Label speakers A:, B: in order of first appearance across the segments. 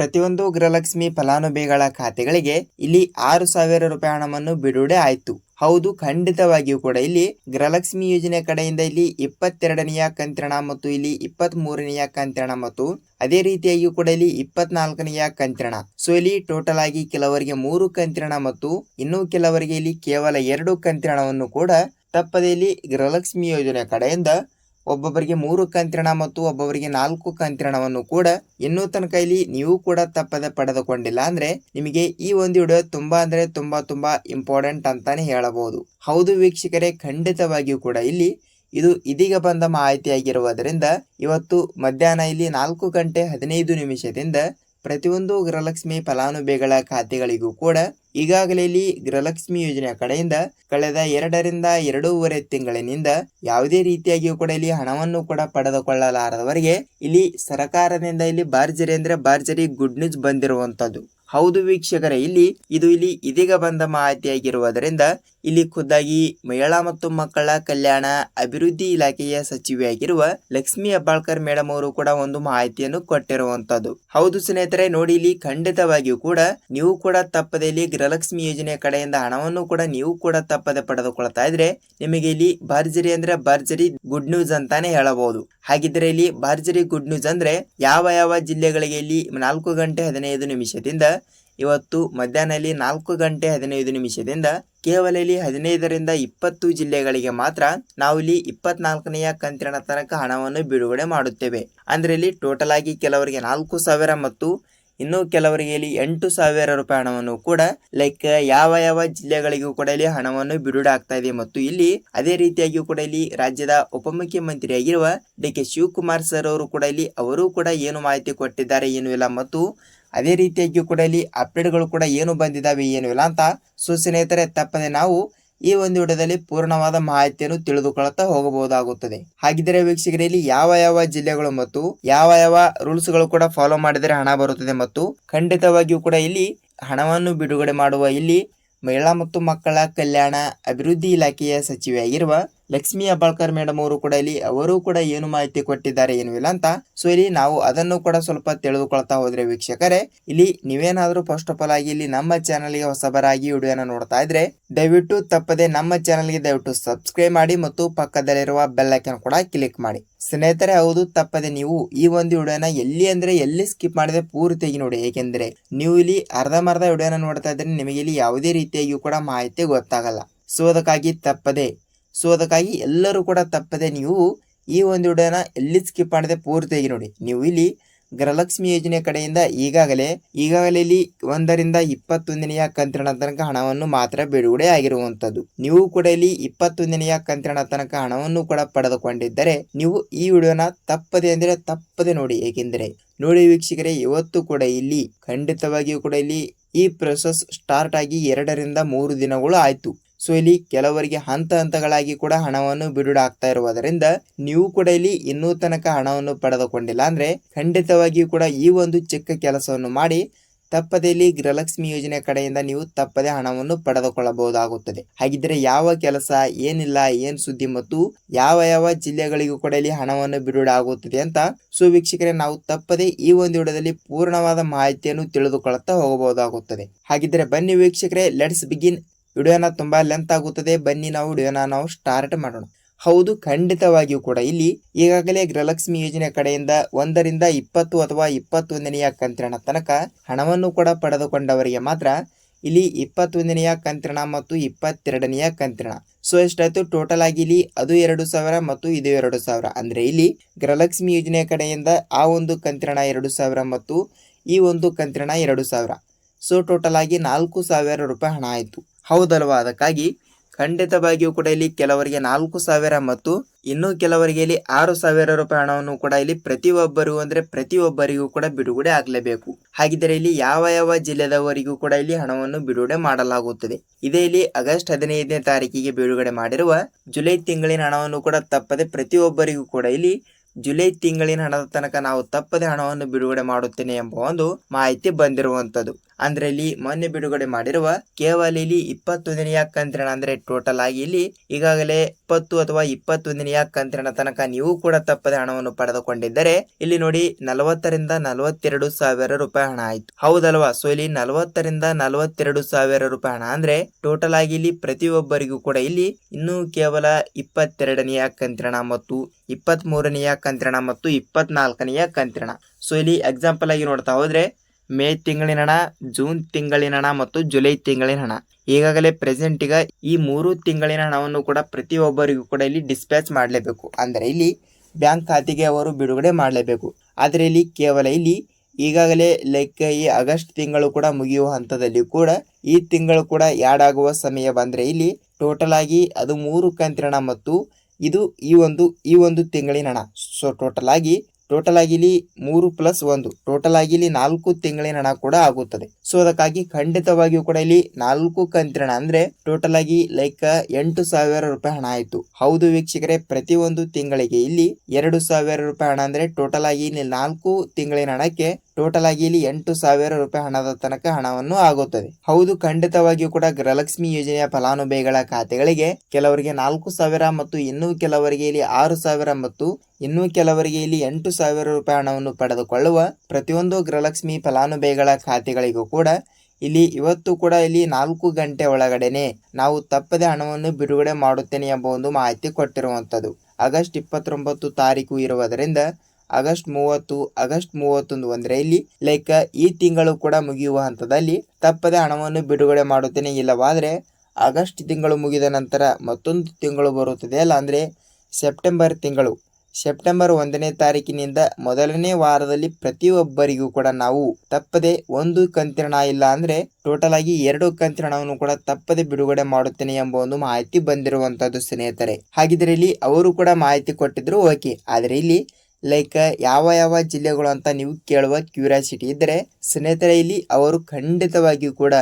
A: ಪ್ರತಿಯೊಂದು ಗೃಹಲಕ್ಷ್ಮಿ ಫಲಾನುಭವಿಗಳ ಖಾತೆಗಳಿಗೆ ಇಲ್ಲಿ ಆರು ಸಾವಿರ ರೂಪಾಯಿ ಹಣವನ್ನು ಬಿಡುಗಡೆ ಆಯಿತು. ಹೌದು, ಖಂಡಿತವಾಗಿಯೂ ಕೂಡ ಇಲ್ಲಿ ಗೃಹಲಕ್ಷ್ಮಿ ಯೋಜನೆ ಕಡೆಯಿಂದ ಇಲ್ಲಿ ಇಪ್ಪತ್ತೆರಡನೆಯ ಕಂತ್ರಣ ಮತ್ತು ಇಲ್ಲಿ ಇಪ್ಪತ್ತ್ ಮೂರನೆಯ ಕಂತಿರಣ ಮತ್ತು ಅದೇ ರೀತಿಯಾಗಿಯೂ ಕೂಡ ಇಲ್ಲಿ ಇಪ್ಪತ್ನಾಲ್ಕನೆಯ ಕಂತ್ರಣ. ಸೊ ಇಲ್ಲಿ ಟೋಟಲ್ ಆಗಿ ಕೆಲವರಿಗೆ ಮೂರು ಕಂತಿನ ಮತ್ತು ಇನ್ನೂ ಕೆಲವರಿಗೆ ಇಲ್ಲಿ ಕೇವಲ ಎರಡು ಕಂತ್ರಣವನ್ನು ಕೂಡ ತಪ್ಪದೇ ಇಲ್ಲಿ ಗೃಹಲಕ್ಷ್ಮಿ ಯೋಜನೆ ಕಡೆಯಿಂದ ಒಬ್ಬೊಬ್ಬರಿಗೆ ಮೂರು ಕಂತಿನ ಮತ್ತು ಒಬ್ಬೊಬ್ಬರಿಗೆ ನಾಲ್ಕು ಕಂತಿನವನ್ನು ಕೂಡ ಇನ್ನೂ ತನಕ ಇಲ್ಲಿ ನೀವು ಕೂಡ ತಪ್ಪದೆ ಪಡೆದುಕೊಂಡಿಲ್ಲ. ಅಂದ್ರೆ ನಿಮಗೆ ಈ ಒಂದು ವಿಡಿಯೋ ತುಂಬಾ ಅಂದ್ರೆ ತುಂಬಾ ತುಂಬಾ ಇಂಪಾರ್ಟೆಂಟ್ ಅಂತಾನೆ ಹೇಳಬಹುದು. ಹೌದು ವೀಕ್ಷಕರೇ, ಖಂಡಿತವಾಗಿಯೂ ಕೂಡ ಇಲ್ಲಿ ಇದು ಇದೀಗ ಬಂದ ಮಾಹಿತಿಯಾಗಿರುವುದರಿಂದ ಇವತ್ತು ಮಧ್ಯಾಹ್ನ ಇಲ್ಲಿ ನಾಲ್ಕು ಗಂಟೆ ಹದಿನೈದು ನಿಮಿಷದಿಂದ ಪ್ರತಿಯೊಂದು ಗೃಹಲಕ್ಷ್ಮಿ ಫಲಾನುಭವಿಗಳ ಖಾತೆಗಳಿಗೂ ಕೂಡ ಈಗಾಗಲೇ ಇಲ್ಲಿ ಗೃಹಲಕ್ಷ್ಮಿ ಯೋಜನೆಯ ಕಡೆಯಿಂದ ಕಳೆದ ಎರಡರಿಂದ ಎರಡೂವರೆ ತಿಂಗಳಿನಿಂದ ಯಾವುದೇ ರೀತಿಯಾಗಿಯೂ ಕೂಡ ಇಲ್ಲಿ ಹಣವನ್ನು ಕೂಡ ಪಡೆದುಕೊಳ್ಳಲಾರದವರಿಗೆ ಇಲ್ಲಿ ಸರ್ಕಾರದಿಂದ ಇಲ್ಲಿ ಭರ್ಜರಿ ಅಂದ್ರೆ ಭರ್ಜರಿ ಗುಡ್ ನ್ಯೂಸ್ ಬಂದಿರುವಂತದ್ದು ಹೌದು ವೀಕ್ಷಕರೇ, ಇಲ್ಲಿ ಇದು ಇಲ್ಲಿ ಇದೀಗ ಬಂದ ಮಾಹಿತಿಯಾಗಿರುವುದರಿಂದ ಇಲ್ಲಿ ಖುದ್ದಾಗಿ ಮಹಿಳಾ ಮತ್ತು ಮಕ್ಕಳ ಕಲ್ಯಾಣ ಅಭಿವೃದ್ಧಿ ಇಲಾಖೆಯ ಸಚಿವೆಯಾಗಿರುವ ಲಕ್ಷ್ಮಿ ಹೆಬ್ಬಾಳ್ಕರ್ ಮೇಡಮ್ ಅವರು ಕೂಡ ಒಂದು ಮಾಹಿತಿಯನ್ನು ಕೊಟ್ಟಿರುವಂತದ್ದು. ಹೌದು ಸ್ನೇಹಿತರೆ, ನೋಡಿ ಇಲ್ಲಿ ಖಂಡಿತವಾಗಿಯೂ ಕೂಡ ನೀವು ಕೂಡ ತಪ್ಪದೆ ಇಲ್ಲಿ ಗೃಹಲಕ್ಷ್ಮಿ ಯೋಜನೆ ಕಡೆಯಿಂದ ಹಣವನ್ನು ಕೂಡ ನೀವು ಕೂಡ ತಪ್ಪದೆ ಪಡೆದುಕೊಳ್ತಾ ಇದ್ರೆ ನಿಮಗೆ ಇಲ್ಲಿ ಭರ್ಜರಿ ಅಂದ್ರೆ ಭರ್ಜರಿ ಗುಡ್ ನ್ಯೂಸ್ ಅಂತಾನೆ ಹೇಳಬಹುದು. ಹಾಗಿದ್ರೆ ಇಲ್ಲಿ ಭರ್ಜರಿ ಗುಡ್ ನ್ಯೂಸ್ ಅಂದ್ರೆ ಯಾವ ಯಾವ ಜಿಲ್ಲೆಗಳಿಗೆ ಇಲ್ಲಿ ನಾಲ್ಕು ಗಂಟೆ ಹದಿನೈದು ನಿಮಿಷದಿಂದ ಇವತ್ತು ಮಧ್ಯಾಹ್ನ ಇಲ್ಲಿ ನಾಲ್ಕು ಗಂಟೆ ಹದಿನೈದು ನಿಮಿಷದಿಂದ ಕೇವಲ ಇಲ್ಲಿ ಹದಿನೈದರಿಂದ ಇಪ್ಪತ್ತು ಜಿಲ್ಲೆಗಳಿಗೆ ಮಾತ್ರ ನಾವು ಇಲ್ಲಿ ಇಪ್ಪತ್ನಾಲ್ಕನೆಯ ಕಂತಿನ ತನಕ ಹಣವನ್ನು ಬಿಡುಗಡೆ ಮಾಡುತ್ತೇವೆ. ಅಂದ್ರೆ ಇಲ್ಲಿ ಟೋಟಲ್ ಆಗಿ ಕೆಲವರಿಗೆ ನಾಲ್ಕು ಸಾವಿರ ಮತ್ತು ಇನ್ನು ಕೆಲವರಿಗೆ ಇಲ್ಲಿ ಎಂಟು ಸಾವಿರ ರೂಪಾಯಿ ಹಣವನ್ನು ಕೂಡ ಲೈಕ್ ಯಾವ ಯಾವ ಜಿಲ್ಲೆಗಳಿಗೂ ಕೂಡ ಇಲ್ಲಿ ಹಣವನ್ನು ಬಿಡುಗಡೆ ಆಗ್ತಾ ಇದೆ. ಮತ್ತು ಇಲ್ಲಿ ಅದೇ ರೀತಿಯಾಗಿ ಕೂಡ ಇಲ್ಲಿ ರಾಜ್ಯದ ಉಪಮುಖ್ಯಮಂತ್ರಿಯಾಗಿರುವ ಡಿ ಕೆ ಶಿವಕುಮಾರ್ ಸರ್ ಅವರು ಕೂಡ ಇಲ್ಲಿ, ಅವರು ಕೂಡ ಏನು ಮಾಹಿತಿ ಕೊಟ್ಟಿದ್ದಾರೆ ಏನು ಇಲ್ಲ. ಮತ್ತು ಅದೇ ರೀತಿಯಾಗಿ ಕೂಡ ಇಲ್ಲಿ ಅಪ್ಡೇಟ್ಗಳು ಕೂಡ ಏನು ಬಂದಿದ್ದಾವೆ ಏನು ಇಲ್ಲ ಅಂತ ಸೊ ಸ್ನೇಹಿತರೆ ತಪ್ಪದೆ ನಾವು ಈ ಒಂದು ವಿಡಿಯೋದಲ್ಲಿ ಪೂರ್ಣವಾದ ಮಾಹಿತಿಯನ್ನು ತಿಳಿದುಕೊಳ್ಳುತ್ತಾ ಹೋಗಬಹುದಾಗುತ್ತದೆ. ಹಾಗಿದ್ದರೆ ವೀಕ್ಷಕರೇ, ಇಲ್ಲಿ ಯಾವ ಯಾವ ಜಿಲ್ಲೆಗಳು ಮತ್ತು ಯಾವ ಯಾವ ರೂಲ್ಸ್ಗಳು ಕೂಡ ಫಾಲೋ ಮಾಡಿದರೆ ಹಣ ಬರುತ್ತದೆ ಮತ್ತು ಖಂಡಿತವಾಗಿಯೂ ಕೂಡ ಇಲ್ಲಿ ಹಣವನ್ನು ಬಿಡುಗಡೆ ಮಾಡುವ ಇಲ್ಲಿ ಮಹಿಳಾ ಮತ್ತು ಮಕ್ಕಳ ಕಲ್ಯಾಣ ಅಭಿವೃದ್ಧಿ ಇಲಾಖೆಯ ಸಚಿವೆಯಾಗಿರುವ ಲಕ್ಷ್ಮಿ ಹೆಬ್ಬಾಳ್ಕರ್ ಮೇಡಮ್ ಅವರು ಕೂಡ ಇಲ್ಲಿ, ಅವರು ಕೂಡ ಏನು ಮಾಹಿತಿ ಕೊಟ್ಟಿದ್ದಾರೆ ಏನು ಇಲ್ಲ ಅಂತ. ಸೊ ಇಲ್ಲಿ ನಾವು ಅದನ್ನು ಕೂಡ ಸ್ವಲ್ಪ ತಿಳಿದುಕೊಳ್ತಾ ಹೋದ್ರೆ ವೀಕ್ಷಕರೇ, ಇಲ್ಲಿ ನೀವೇನಾದ್ರೂ ಫಸ್ಟ್ ಆಫ್ ಆಲ್ ಆಗಿ ಇಲ್ಲಿ ನಮ್ಮ ಚಾನಲ್ಗೆ ಹೊಸಬರಾಗಿ ವಿಡಿಯೋನ ನೋಡ್ತಾ ಇದ್ರೆ, ದಯವಿಟ್ಟು ತಪ್ಪದೆ ನಮ್ಮ ಚಾನಲ್ಗೆ ದಯವಿಟ್ಟು ಸಬ್ಸ್ಕ್ರೈಬ್ ಮಾಡಿ ಮತ್ತು ಪಕ್ಕದಲ್ಲಿರುವ ಬೆಲ್ ಐಕನ್ ಕೂಡ ಕ್ಲಿಕ್ ಮಾಡಿ. ಸ್ನೇಹಿತರೆ, ಹೌದು, ತಪ್ಪದೆ ನೀವು ಈ ಒಂದು ವಿಡಿಯೋನ ಎಲ್ಲಿ ಅಂದ್ರೆ ಎಲ್ಲಿ ಸ್ಕಿಪ್ ಮಾಡಿದ್ರೆ ಪೂರ್ತಿಯಾಗಿ ನೋಡಿ. ಏಕೆಂದ್ರೆ ನೀವು ಇಲ್ಲಿ ಅರ್ಧಮರ್ಧ ವಿಡಿಯೋನ ನೋಡ್ತಾ ಇದ್ರೆ ನಿಮಗೆ ಇಲ್ಲಿ ಯಾವುದೇ ರೀತಿಯಾಗಿಯೂ ಕೂಡ ಮಾಹಿತಿ ಗೊತ್ತಾಗಲ್ಲ. ಸೊ ಅದಕ್ಕಾಗಿ ತಪ್ಪದೆ ಸೊ ಅದಕ್ಕಾಗಿ ಎಲ್ಲರೂ ಕೂಡ ತಪ್ಪದೆ ನೀವು ಈ ಒಂದು ವಿಡಿಯೋನ ಎಲ್ಲಿ ಸ್ಕಿಪ್ ಮಾಡದೆ ಪೂರ್ತಿಯಾಗಿ ನೋಡಿ. ನೀವು ಇಲ್ಲಿ ಗೃಹಲಕ್ಷ್ಮಿ ಯೋಜನೆ ಕಡೆಯಿಂದ ಈಗಾಗಲೇ ಈಗಾಗಲೇ ಇಲ್ಲಿ ಒಂದರಿಂದ ಇಪ್ಪತ್ತೊಂದನೆಯ ಕಂತಿನ ತನಕ ಹಣವನ್ನು ಮಾತ್ರ ಬಿಡುಗಡೆ ಆಗಿರುವಂತದ್ದು ನೀವು ಕೂಡ ಇಲ್ಲಿ ಇಪ್ಪತ್ತೊಂದನೆಯ ಕಂತಿನ ತನಕ ಹಣವನ್ನು ಕೂಡ ಪಡೆದುಕೊಂಡಿದ್ದರೆ, ನೀವು ಈ ವಿಡಿಯೋನ ತಪ್ಪದೆ ಅಂದ್ರೆ ತಪ್ಪದೆ ನೋಡಿ. ಏಕೆಂದರೆ, ನೋಡಿ ವೀಕ್ಷಕರೇ, ಇವತ್ತು ಕೂಡ ಇಲ್ಲಿ ಖಂಡಿತವಾಗಿಯೂ ಕೂಡ ಇಲ್ಲಿ ಈ ಪ್ರೊಸೆಸ್ ಸ್ಟಾರ್ಟ್ ಆಗಿ ಎರಡರಿಂದ ಮೂರು ದಿನಗಳು ಆಯ್ತು. ಸೊ ಇಲ್ಲಿ ಕೆಲವರಿಗೆ ಹಂತ ಹಂತಗಳಾಗಿ ಕೂಡ ಹಣವನ್ನು ಬಿಡುಗಡೆ ಇರುವುದರಿಂದ ನೀವು ಕೂಡ ಇಲ್ಲಿ ಇನ್ನೂ ತನಕ ಹಣವನ್ನು ಪಡೆದುಕೊಂಡಿಲ್ಲ. ಅಂದ್ರೆ ಖಂಡಿತವಾಗಿಯೂ ಕೂಡ ಈ ಒಂದು ಚಿಕ್ಕ ಕೆಲಸವನ್ನು ಮಾಡಿ ತಪ್ಪದೇ ಇಲ್ಲಿ ಗೃಹಲಕ್ಷ್ಮಿ ಯೋಜನೆ ಕಡೆಯಿಂದ ನೀವು ತಪ್ಪದೇ ಹಣವನ್ನು ಪಡೆದುಕೊಳ್ಳಬಹುದಾಗುತ್ತದೆ. ಹಾಗಿದ್ರೆ ಯಾವ ಕೆಲಸ, ಏನಿಲ್ಲ, ಏನ್ ಸುದ್ದಿ ಮತ್ತು ಯಾವ ಯಾವ ಜಿಲ್ಲೆಗಳಿಗೂ ಕೂಡ ಇಲ್ಲಿ ಹಣವನ್ನು ಬಿಡುಗಡೆ ಆಗುತ್ತದೆ ಅಂತ ಸೊ ವೀಕ್ಷಕರೇ, ನಾವು ತಪ್ಪದೆ ಈ ಒಂದು ವಿಡಿಯೋದಲ್ಲಿ ಪೂರ್ಣವಾದ ಮಾಹಿತಿಯನ್ನು ತಿಳಿದುಕೊಳ್ಳುತ್ತಾ ಹೋಗಬಹುದಾಗುತ್ತದೆ. ಹಾಗಿದ್ರೆ ಬನ್ನಿ ವೀಕ್ಷಕರೇ ಲೆಟ್ಸ್ ಬಿಗಿನ್ ವಿಡಿಯೋನ ತುಂಬ ಲೆಂತ್ ಆಗುತ್ತದೆ. ಬನ್ನಿ ನಾವು ವಿಡಿಯೋನ ನಾವು ಸ್ಟಾರ್ಟ್ ಮಾಡೋಣ. ಹೌದು, ಖಂಡಿತವಾಗಿಯೂ ಕೂಡ ಇಲ್ಲಿ ಈಗಾಗಲೇ ಗೃಹಲಕ್ಷ್ಮಿ ಯೋಜನೆ ಕಡೆಯಿಂದ ಒಂದರಿಂದ ಇಪ್ಪತ್ತು ಅಥವಾ ಇಪ್ಪತ್ತೊಂದನೆಯ ಕಂತಿನ ತನಕ ಹಣವನ್ನು ಕೂಡ ಪಡೆದುಕೊಂಡವರಿಗೆ ಮಾತ್ರ ಇಲ್ಲಿ ಇಪ್ಪತ್ತೊಂದನೆಯ ಕಂತಿನ ಮತ್ತು ಇಪ್ಪತ್ತೆರಡನೆಯ ಕಂತಿನ ಸೊ ಎಷ್ಟಾಯ್ತು ಟೋಟಲ್ ಆಗಿ ಇಲ್ಲಿ ಅದು ಎರಡು ಸಾವಿರ ಮತ್ತು ಇದು ಎರಡು ಸಾವಿರ. ಅಂದ್ರೆ ಇಲ್ಲಿ ಗೃಹಲಕ್ಷ್ಮಿ ಯೋಜನೆ ಕಡೆಯಿಂದ ಆ ಒಂದು ಕಂತಿನ ಎರಡು ಸಾವಿರ ಮತ್ತು ಈ ಒಂದು ಕಂತಿನ ಎರಡು ಸಾವಿರ. ಸೊ ಟೋಟಲ್ ಆಗಿ ನಾಲ್ಕು ಸಾವಿರ ರೂಪಾಯಿ ಹಣ ಆಯಿತು. ಹೌದಲ್ವಾ? ಅದಕ್ಕಾಗಿ ಖಂಡಿತವಾಗಿಯೂ ಕೂಡ ಇಲ್ಲಿ ಕೆಲವರಿಗೆ ನಾಲ್ಕು ಸಾವಿರ ಮತ್ತು ಇನ್ನೂ ಕೆಲವರಿಗೆ ಇಲ್ಲಿ ಆರು ಸಾವಿರ ರೂಪಾಯಿ ಹಣವನ್ನು ಕೂಡ ಇಲ್ಲಿ ಪ್ರತಿಯೊಬ್ಬರಿಗೂ ಅಂದ್ರೆ ಪ್ರತಿಯೊಬ್ಬರಿಗೂ ಕೂಡ ಬಿಡುಗಡೆ ಆಗಲೇಬೇಕು. ಹಾಗಿದ್ದರೆ ಇಲ್ಲಿ ಯಾವ ಯಾವ ಜಿಲ್ಲೆದವರಿಗೂ ಕೂಡ ಇಲ್ಲಿ ಹಣವನ್ನು ಬಿಡುಗಡೆ ಮಾಡಲಾಗುತ್ತದೆ. ಇದೇ ಇಲ್ಲಿ ಆಗಸ್ಟ್ ಹದಿನೈದನೇ ತಾರೀಕಿಗೆ ಬಿಡುಗಡೆ ಮಾಡಿರುವ ಜುಲೈ ತಿಂಗಳಿನ ಹಣವನ್ನು ಕೂಡ ತಪ್ಪದೆ ಪ್ರತಿಯೊಬ್ಬರಿಗೂ ಕೂಡ ಇಲ್ಲಿ ಜುಲೈ ತಿಂಗಳಿನ ಹಣದ ತನಕ ನಾವು ತಪ್ಪದೆ ಹಣವನ್ನು ಬಿಡುಗಡೆ ಮಾಡುತ್ತೇನೆ ಎಂಬ ಒಂದು ಮಾಹಿತಿ ಬಂದಿರುವಂತದ್ದು ಅಂದ್ರೆ ಇಲ್ಲಿ ಮೊನ್ನೆ ಬಿಡುಗಡೆ ಮಾಡಿರುವ ಕೇವಲ ಇಲ್ಲಿ ಇಪ್ಪತ್ತೊಂದನೆಯ ಕಂತ್ರಣ ಅಂದ್ರೆ ಟೋಟಲ್ ಆಗಿ ಇಲ್ಲಿ ಈಗಾಗಲೇ ಇಪ್ಪತ್ತು ಅಥವಾ ಇಪ್ಪತ್ತೊಂದನೆಯ ಕಂತ್ರಣ ತನಕ ನೀವು ಕೂಡ ತಪ್ಪದೆ ಹಣವನ್ನು ಪಡೆದುಕೊಂಡಿದ್ದರೆ ಇಲ್ಲಿ ನೋಡಿ ನಲವತ್ತರಿಂದ ನಲವತ್ತೆರಡು ಸಾವಿರ ರೂಪಾಯಿ ಹಣ ಆಯ್ತು. ಹೌದಲ್ವಾ? ಸೊ ಇಲ್ಲಿ ನಲವತ್ತರಿಂದ ನಲವತ್ತೆರಡು ಸಾವಿರ ರೂಪಾಯಿ ಹಣ ಅಂದ್ರೆ ಟೋಟಲ್ ಆಗಿ ಇಲ್ಲಿ ಪ್ರತಿಯೊಬ್ಬರಿಗೂ ಕೂಡ ಇಲ್ಲಿ ಇನ್ನೂ ಕೇವಲ ಇಪ್ಪತ್ತೆರಡನೆಯ ಕಂತಿನ ಮತ್ತು ಇಪ್ಪತ್ತ್ ಮೂರನೆಯ ಕಂತ್ರಣ ಮತ್ತು ಇಪ್ಪತ್ನಾಲ್ಕನೆಯ ಕಂತ್ರಣ. ಸೊ ಇಲ್ಲಿ ಎಕ್ಸಾಂಪಲ್ ಆಗಿ ನೋಡ್ತಾ ಹೋದ್ರೆ ಮೇ ತಿಂಗಳಿನ ಹಣ ಜೂನ್ ತಿಂಗಳಿನ ಹಣ ಮತ್ತು ಜುಲೈ ತಿಂಗಳಿನ ಹಣ ಈಗಾಗಲೇ ಪ್ರೆಸೆಂಟ್ ಈಗ ಈ ಮೂರು ತಿಂಗಳಿನ ಹಣವನ್ನು ಕೂಡ ಪ್ರತಿಯೊಬ್ಬರಿಗೂ ಕೂಡ ಇಲ್ಲಿ ಡಿಸ್ಪ್ಯಾಚ್ ಮಾಡಲೇಬೇಕು. ಅಂದರೆ ಇಲ್ಲಿ ಬ್ಯಾಂಕ್ ಖಾತೆಗೆ ಅವರು ಬಿಡುಗಡೆ ಮಾಡಲೇಬೇಕು. ಆದರೆ ಇಲ್ಲಿ ಕೇವಲ ಇಲ್ಲಿ ಈಗಾಗಲೇ ಲೈಕ್ ಈ ಆಗಸ್ಟ್ ತಿಂಗಳು ಕೂಡ ಮುಗಿಯುವ ಹಂತದಲ್ಲಿ ಕೂಡ ಈ ತಿಂಗಳು ಕೂಡ ಯಾಡ್ ಆಗುವ ಸಮಯ ಬಂದರೆ ಇಲ್ಲಿ ಟೋಟಲ್ ಆಗಿ ಅದು ಮೂರು ಕಂತಿನ ಹಣ ಮತ್ತು ಇದು ಈ ಒಂದು ಈ ಒಂದು ತಿಂಗಳಿನ ಹಣ ಸೊ ಟೋಟಲ್ ಆಗಿ ಟೋಟಲ್ ಆಗಿ ಇಲ್ಲಿ ಮೂರು ಪ್ಲಸ್ ಒಂದು. ಟೋಟಲ್ ಆಗಿ ಇಲ್ಲಿ ನಾಲ್ಕು ತಿಂಗಳಿನ ಹಣ ಕೂಡ ಆಗುತ್ತದೆ. ಸೊ ಅದಕ್ಕಾಗಿ ಖಂಡಿತವಾಗಿಯೂ ಕೂಡ ಇಲ್ಲಿ ನಾಲ್ಕು ಕಂತಿನ ಅಂದ್ರೆ ಟೋಟಲ್ ಆಗಿ ಲೈಕ್ ಎಂಟು ಸಾವಿರ ರೂಪಾಯಿ ಹಣ ಆಯ್ತು. ಹೌದು ವೀಕ್ಷಕರೇ ಒಂದು ತಿಂಗಳಿಗೆ ಇಲ್ಲಿ ಎರಡು ಸಾವಿರ ರೂಪಾಯಿ ಹಣ ಅಂದ್ರೆ ಟೋಟಲ್ ಆಗಿ ಇಲ್ಲಿ ನಾಲ್ಕು ತಿಂಗಳಿನ ಹಣಕ್ಕೆ ಟೋಟಲ್ ಆಗಿ ಇಲ್ಲಿ ಎಂಟು ಸಾವಿರ ರೂಪಾಯಿ ಹಣದ ತನಕ ಹಣವನ್ನು ಆಗುತ್ತದೆ. ಹೌದು, ಖಂಡಿತವಾಗಿಯೂ ಕೂಡ ಗೃಹಲಕ್ಷ್ಮಿ ಯೋಜನೆಯ ಫಲಾನುಭವಿಗಳ ಖಾತೆಗಳಿಗೆ ಕೆಲವರಿಗೆ ನಾಲ್ಕು ಸಾವಿರ ಮತ್ತು ಇನ್ನೂ ಕೆಲವರಿಗೆ ಇಲ್ಲಿ ಆರು ಸಾವಿರ ಮತ್ತು ಇನ್ನೂ ಕೆಲವರಿಗೆ ಇಲ್ಲಿ ಎಂಟು ಸಾವಿರ ರೂಪಾಯಿ ಹಣವನ್ನು ಪಡೆದುಕೊಳ್ಳುವ ಪ್ರತಿಯೊಂದು ಗೃಹಲಕ್ಷ್ಮಿ ಫಲಾನುಭವಿಗಳ ಖಾತೆಗಳಿಗೂ ಕೂಡ ಇಲ್ಲಿ ಇವತ್ತು ಕೂಡ ಇಲ್ಲಿ ನಾಲ್ಕು ಗಂಟೆ ಒಳಗಡೆನೆ ನಾವು ತಪ್ಪದೆ ಹಣವನ್ನು ಬಿಡುಗಡೆ ಮಾಡುತ್ತೇನೆ ಎಂಬ ಒಂದು ಮಾಹಿತಿ ಕೊಟ್ಟಿರುವಂಥದ್ದು. ಆಗಸ್ಟ್ ಇಪ್ಪತ್ತೊಂಬತ್ತು ತಾರೀಕು ಇರುವುದರಿಂದ ಆಗಸ್ಟ್ ಮೂವತ್ತು, ಆಗಸ್ಟ್ ಮೂವತ್ತೊಂದು ಅಂದರೆ ಇಲ್ಲಿ ಲೈಕ್ ಈ ತಿಂಗಳು ಕೂಡ ಮುಗಿಯುವ ಹಂತದಲ್ಲಿ ತಪ್ಪದೆ ಹಣವನ್ನು ಬಿಡುಗಡೆ ಮಾಡುತ್ತೇನೆ ಇಲ್ಲವಾದರೆ ಆಗಸ್ಟ್ ತಿಂಗಳು ಮುಗಿದ ನಂತರ ಮತ್ತೊಂದು ತಿಂಗಳು ಬರುತ್ತದೆ ಅಲ್ಲ ಅಂದರೆ ಸೆಪ್ಟೆಂಬರ್ ತಿಂಗಳು. ಸೆಪ್ಟೆಂಬರ್ ಒಂದನೇ ತಾರೀಕಿನಿಂದ ಮೊದಲನೇ ವಾರದಲ್ಲಿ ಪ್ರತಿಯೊಬ್ಬರಿಗೂ ಕೂಡ ನಾವು ತಪ್ಪದೆ ಒಂದು ಕಂತಿನ ಇಲ್ಲ ಅಂದರೆ ಟೋಟಲ್ ಆಗಿ ಎರಡು ಕಂತಿನ ಹಣವನ್ನು ಕೂಡ ತಪ್ಪದೆ ಬಿಡುಗಡೆ ಮಾಡುತ್ತೇನೆ ಎಂಬ ಒಂದು ಮಾಹಿತಿ ಬಂದಿರುವಂತದ್ದು ಸ್ನೇಹಿತರೆ. ಹಾಗಿದ್ರೆ ಇಲ್ಲಿ ಅವರು ಕೂಡ ಮಾಹಿತಿ ಕೊಟ್ಟಿದ್ರು, ಓಕೆ. ಆದರೆ ಇಲ್ಲಿ ಲೈಕ್ ಯಾವ ಯಾವ ಜಿಲ್ಲೆಗಳು ಅಂತ ನೀವು ಕೇಳುವ ಕ್ಯೂರಿಯಾಸಿಟಿ ಇದ್ದರೆ ಸ್ನೇಹಿತರೆ, ಇಲ್ಲಿ ಅವರು ಖಂಡಿತವಾಗಿಯೂ ಕೂಡ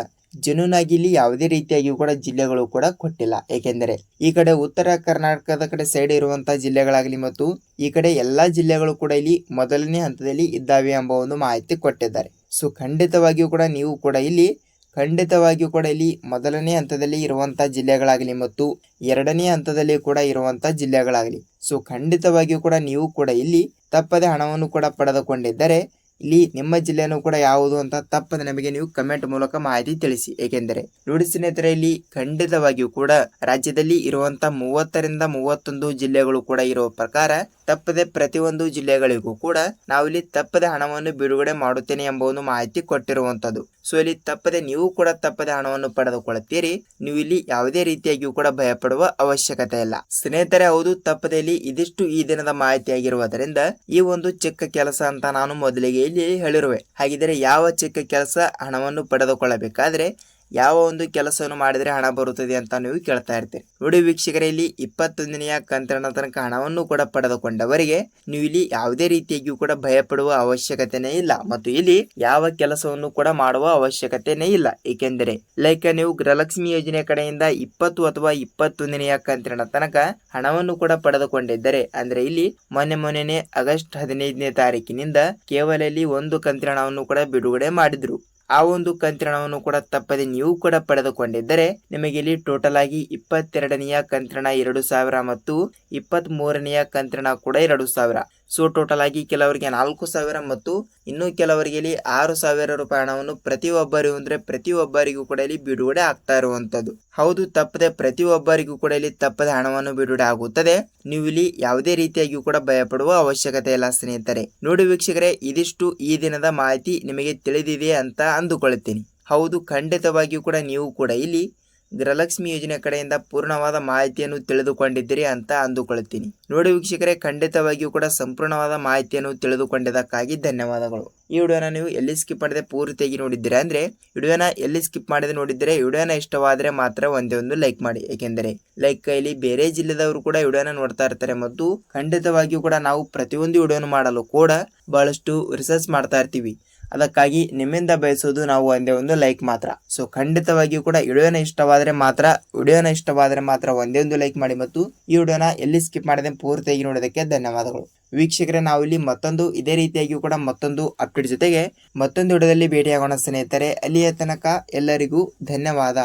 A: ಇಲ್ಲಿ ಯಾವುದೇ ರೀತಿಯಾಗಿಯೂ ಕೂಡ ಜಿಲ್ಲೆಗಳು ಕೂಡ ಕೊಟ್ಟಿಲ್ಲ. ಏಕೆಂದರೆ ಈ ಕಡೆ ಉತ್ತರ ಕರ್ನಾಟಕದ ಕಡೆ ಸೈಡ್ ಇರುವಂತಹ ಜಿಲ್ಲೆಗಳಾಗಲಿ ಮತ್ತು ಈ ಕಡೆ ಎಲ್ಲಾ ಜಿಲ್ಲೆಗಳು ಕೂಡ ಇಲ್ಲಿ ಮೊದಲನೇ ಹಂತದಲ್ಲಿ ಇದ್ದಾವೆ ಎಂಬ ಒಂದು ಮಾಹಿತಿ ಕೊಟ್ಟಿದ್ದಾರೆ. ಸೊ ಖಂಡಿತವಾಗಿಯೂ ಕೂಡ ನೀವು ಕೂಡ ಇಲ್ಲಿ, ಖಂಡಿತವಾಗಿಯೂ ಕೂಡ ಇಲ್ಲಿ ಮೊದಲನೇ ಹಂತದಲ್ಲಿ ಇರುವಂತಹ ಜಿಲ್ಲೆಗಳಾಗಲಿ ಮತ್ತು ಎರಡನೇ ಹಂತದಲ್ಲಿ ಕೂಡ ಇರುವಂತಹ ಜಿಲ್ಲೆಗಳಾಗಲಿ. ಸೊ ಖಂಡಿತವಾಗಿಯೂ ಕೂಡ ನೀವು ಕೂಡ ಇಲ್ಲಿ ತಪ್ಪದೆ ಹಣವನ್ನು ಕೂಡ ಪಡೆದುಕೊಂಡಿದ್ದರೆ ಇಲ್ಲಿ ನಿಮ್ಮ ಜಿಲ್ಲೆಯನ್ನು ಕೂಡ ಯಾವುದು ಅಂತ ತಪ್ಪದೆ ನಮಗೆ ನೀವು ಕಮೆಂಟ್ ಮೂಲಕ ಮಾಹಿತಿ ತಿಳಿಸಿ. ಏಕೆಂದರೆ ನೋಡಿ ಸ್ನೇಹಿತರೆ, ಇಲ್ಲಿ ಖಂಡಿತವಾಗಿಯೂ ಕೂಡ ರಾಜ್ಯದಲ್ಲಿ ಇರುವಂತ ಮೂವತ್ತರಿಂದ ಮೂವತ್ತೊಂದು ಜಿಲ್ಲೆಗಳು ಕೂಡ ಇರುವ ಪ್ರಕಾರ ತಪ್ಪದೆ ಪ್ರತಿಯೊಂದು ಜಿಲ್ಲೆಗಳಿಗೂ ಕೂಡ ನಾವಿಲ್ಲಿ ತಪ್ಪದೆ ಹಣವನ್ನು ಬಿಡುಗಡೆ ಮಾಡುತ್ತೇನೆ ಎಂಬ ಒಂದು ಮಾಹಿತಿ ಕೊಟ್ಟಿರುವಂತದ್ದು. ಸೊ ಇಲ್ಲಿ ತಪ್ಪದೆ ನೀವು ಕೂಡ ತಪ್ಪದೆ ಹಣವನ್ನು ಪಡೆದುಕೊಳ್ಳುತ್ತೀರಿ. ನೀವು ಇಲ್ಲಿ ಯಾವುದೇ ರೀತಿಯಾಗಿಯೂ ಕೂಡ ಭಯಪಡುವ ಅವಶ್ಯಕತೆ ಇಲ್ಲ. ಸ್ನೇಹಿತರೆ, ಹೌದು, ತಪ್ಪದೆ ಇಲ್ಲಿ ಇದಿಷ್ಟು ಈ ದಿನದ ಮಾಹಿತಿ ಆಗಿರುವುದರಿಂದ ಈ ಒಂದು ಚಿಕ್ಕ ಕೆಲಸ ಅಂತ ನಾನು ಮೊದಲಿಗೆ ಇಲ್ಲಿ ಹೇಳಿರುವೆ. ಹಾಗಿದ್ರೆ ಯಾವ ಚಿಕ್ಕ ಕೆಲಸ ಹಣವನ್ನು ಪಡೆದುಕೊಳ್ಳಬೇಕಾದ್ರೆ ಯಾವ ಒಂದು ಕೆಲಸವನ್ನು ಮಾಡಿದರೆ ಹಣ ಬರುತ್ತದೆ ಅಂತ ನೀವು ಕೇಳ್ತಾ ಇರ್ತೀರಿ. ನೋಡಿ ವೀಕ್ಷಕರೇ, ಇಲ್ಲಿ ಇಪ್ಪತ್ತೊಂದನೆಯ ಕಂತರಣ ತನಕ ಹಣವನ್ನು ಕೂಡ ಪಡೆದುಕೊಂಡವರಿಗೆ ನೀವು ಇಲ್ಲಿ ಯಾವುದೇ ರೀತಿಯಾಗಿಯೂ ಕೂಡ ಭಯಪಡುವ ಅವಶ್ಯಕತೆನೇ ಇಲ್ಲ. ಮತ್ತು ಇಲ್ಲಿ ಯಾವ ಕೆಲಸವನ್ನು ಕೂಡ ಮಾಡುವ ಅವಶ್ಯಕತೆನೇ ಇಲ್ಲ. ಏಕೆಂದರೆ, ಲೈಕ್ ನೀವು ಗೃಹಲಕ್ಷ್ಮಿ ಯೋಜನೆ ಕಡೆಯಿಂದ ಇಪ್ಪತ್ತು ಅಥವಾ ಇಪ್ಪತ್ತೊಂದನೆಯ ಕಂತಿನ ತನಕ ಹಣವನ್ನು ಕೂಡ ಪಡೆದುಕೊಂಡಿದ್ದರೆ, ಅಂದ್ರೆ ಇಲ್ಲಿ ಮೊನ್ನೆ ಮೊನ್ನೆನೆ ಆಗಸ್ಟ್ ಹದಿನೈದನೇ ತಾರೀಕಿನಿಂದ ಕೇವಲ ಇಲ್ಲಿ ಒಂದು ಕಂತಿನ ಹಣವನ್ನು ಕೂಡ ಬಿಡುಗಡೆ ಮಾಡಿದ್ರು. ಆ ಒಂದು ಕಂತ್ರಣವನ್ನು ಕೂಡ ತಪ್ಪದೆ ನೀವು ಕೂಡ ಪಡೆದುಕೊಂಡಿದ್ದರೆ ನಿಮಗೆ ಇಲ್ಲಿ ಟೋಟಲ್ ಆಗಿ ಇಪ್ಪತ್ತೆರಡನೆಯ ಕಂತ್ರಣ ಎರಡು ಸಾವಿರ ಮತ್ತು ಇಪ್ಪತ್ತ್ ಮೂರನೆಯ ಕಂತ್ರಣ ಕೂಡ ಎರಡು ಸಾವಿರ. ಸೊ ಟೋಟಲ್ ಆಗಿ ಕೆಲವರಿಗೆ ನಾಲ್ಕು ಸಾವಿರ ಮತ್ತು ಇನ್ನು ಕೆಲವರಿಗೆ ಇಲ್ಲಿ ಆರು ಸಾವಿರ ರೂಪಾಯಿ ಹಣವನ್ನು ಪ್ರತಿಯೊಬ್ಬರಿಗೂ ಅಂದ್ರೆ ಪ್ರತಿಯೊಬ್ಬರಿಗೂ ಕೂಡ ಇಲ್ಲಿ ಬಿಡುಗಡೆ ಆಗ್ತಾ ಇರುವಂತದ್ದು ಹೌದು, ತಪ್ಪದೆ ಪ್ರತಿಯೊಬ್ಬರಿಗೂ ಕೂಡ ಇಲ್ಲಿ ತಪ್ಪದೆ ಹಣವನ್ನು ಬಿಡುಗಡೆ ಆಗುತ್ತದೆ. ನೀವು ಇಲ್ಲಿ ಯಾವುದೇ ರೀತಿಯಾಗಿಯೂ ಕೂಡ ಭಯಪಡುವ ಅವಶ್ಯಕತೆ ಇಲ್ಲ ಸ್ನೇಹಿತರೆ. ನೋಡಿ ವೀಕ್ಷಕರೇ, ಇದಿಷ್ಟು ಈ ದಿನದ ಮಾಹಿತಿ ನಿಮಗೆ ತಿಳಿದಿದೆ ಅಂತ ಅಂದುಕೊಳ್ಳುತ್ತೇನೆ ಹೌದು, ಖಂಡಿತವಾಗಿಯೂ ಕೂಡ ನೀವು ಕೂಡ ಇಲ್ಲಿ ಗೃಹಲಕ್ಷ್ಮಿ ಯೋಜನೆ ಕಡೆಯಿಂದ ಪೂರ್ಣವಾದ ಮಾಹಿತಿಯನ್ನು ತಿಳಿದುಕೊಂಡಿದ್ದೀರಿ ಅಂತ ಅಂದುಕೊಳ್ಳುತ್ತೀನಿ ನೋಡಿ ವೀಕ್ಷಕರೇ, ಖಂಡಿತವಾಗಿಯೂ ಕೂಡ ಸಂಪೂರ್ಣವಾದ ಮಾಹಿತಿಯನ್ನು ತಿಳಿದುಕೊಂಡಿದ್ದಕ್ಕಾಗಿ ಧನ್ಯವಾದಗಳು. ಈ ವಿಡಿಯೋನ ನೀವು ಎಲ್ಲಿ ಸ್ಕಿಪ್ ಮಾಡದೆ ಪೂರ್ತಿಯಾಗಿ ನೋಡಿದ್ದೀರಾ ಅಂದರೆ, ವಿಡಿಯೋನ ಎಲ್ಲಿ ಸ್ಕಿಪ್ ಮಾಡದೆ ನೋಡಿದರೆ, ವಿಡಿಯೋನ ಇಷ್ಟವಾದರೆ ಮಾತ್ರ ಒಂದೇ ಒಂದು ಲೈಕ್ ಮಾಡಿ. ಏಕೆಂದರೆ, ಲೈಕ್ ಇಲ್ಲಿ ಬೇರೆ ಜಿಲ್ಲೆದವರು ಕೂಡ ವಿಡಿಯೋನ ನೋಡ್ತಾ ಇರ್ತಾರೆ ಮತ್ತು ಖಂಡಿತವಾಗಿಯೂ ಕೂಡ ನಾವು ಪ್ರತಿಯೊಂದು ವಿಡಿಯೋನು ಮಾಡಲು ಕೂಡ ಬಹಳಷ್ಟು ರಿಸರ್ಚ್ ಮಾಡ್ತಾ ಇರ್ತೀವಿ. ಅದಕ್ಕಾಗಿ ನಿಮ್ಮಿಂದ ಬಯಸೋದು ನಾವು ಒಂದೇ ಒಂದು ಲೈಕ್ ಮಾತ್ರ. ಸೊ ಖಂಡಿತವಾಗಿಯೂ ಕೂಡ ವಿಡಿಯೋನ ಇಷ್ಟವಾದರೆ ಮಾತ್ರ, ವಿಡಿಯೋನ ಇಷ್ಟವಾದರೆ ಮಾತ್ರ ಒಂದೇ ಒಂದು ಲೈಕ್ ಮಾಡಿ ಮತ್ತು ಈ ವಿಡಿಯೋನ ಎಲ್ಲಿ ಸ್ಕಿಪ್ ಮಾಡದೆ ಪೂರ್ತಿಯಾಗಿ ನೋಡೋದಕ್ಕೆ ಧನ್ಯವಾದಗಳು. ವೀಕ್ಷಕರೇ ನಾವು ಇಲ್ಲಿ ಮತ್ತೊಂದು ಇದೇ ರೀತಿಯಾಗಿಯೂ ಕೂಡ ಮತ್ತೊಂದು ಅಪ್ಡೇಟ್ ಜೊತೆಗೆ ಮತ್ತೊಂದು ವಿಡಿಯೋದಲ್ಲಿ ಭೇಟಿಯಾಗೋಣ ಸ್ನೇಹಿತರೆ. ಅಲ್ಲಿಯ ತನಕ ಎಲ್ಲರಿಗೂ ಧನ್ಯವಾದ.